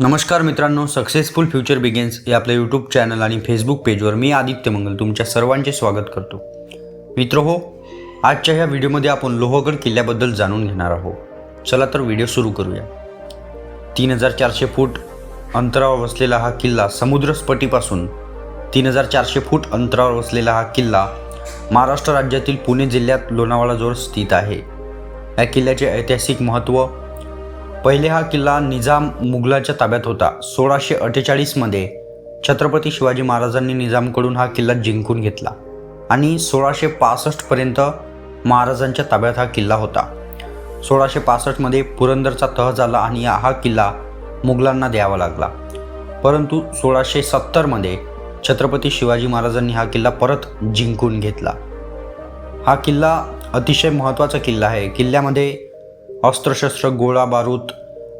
नमस्कार मित्रांनो successful future begins या आपल्या यूट्यूब चॅनल आणि फेसबुक पेजवर मी आदित्य मंगल तुमच्या सर्वांचे स्वागत करतो. मित्र हो आजच्या ह्या व्हिडिओमध्ये आपण लोहगड किल्ल्याबद्दल जाणून घेणार आहोत. चला तर व्हिडिओ सुरू करूया. तीन हजार चारशे फूट अंतरावर वसलेला हा किल्ला समुद्रस्पटीपासून तीन हजार चारशे फूट अंतरावर वसलेला हा किल्ला महाराष्ट्र राज्यातील पुणे जिल्ह्यात लोणावळाजवळ स्थित आहे. या किल्ल्याचे ऐतिहासिक महत्त्व पहिले हा किल्ला निजाम मुघलाच्या ताब्यात होता. सोळाशे अठ्ठेचाळीसमध्ये छत्रपती शिवाजी महाराजांनी निजामकडून हा किल्ला जिंकून घेतला आणि सोळाशे पासष्टपर्यंत महाराजांच्या ताब्यात हा किल्ला होता. सोळाशे पासष्टमध्ये पुरंदरचा तह झाला आणि हा किल्ला मुघलांना द्यावा लागला. परंतु सोळाशे सत्तरमध्ये छत्रपती शिवाजी महाराजांनी हा किल्ला परत जिंकून घेतला. हा किल्ला अतिशय महत्त्वाचा किल्ला आहे. किल्ल्यामध्ये अस्त्रशस्त्र गोळा बारूद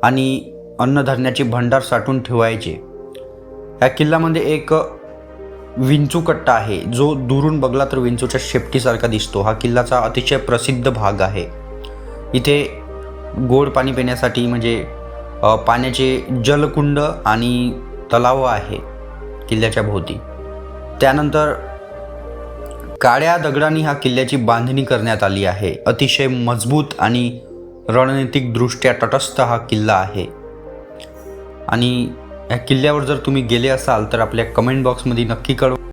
आणि अन्नधान्याचे भंडार साठवून ठेवायचे. या किल्ल्यामध्ये एक विंचू कट्टा आहे. जो दुरून बघला तर विंचूच्या शेपटीसारखा दिसतो. हा किल्ल्याचा अतिशय प्रसिद्ध भाग आहे. इथे गोड पाणी पिण्यासाठी म्हणजे पाण्याचे जलकुंड आणि तलाव आहे किल्ल्याच्या भोवती. त्यानंतर काळ्या दगडांनी हा किल्ल्याची बांधणी करण्यात आली आहे. अतिशय मजबूत आणि रणनीतिकदृष्ट्या तटस्थ हा किल्ला आहे. आणि या किल्ल्यावर जर तुम्ही गेले असाल तर आपल्या कमेंट बॉक्समध्ये नक्की कळवा.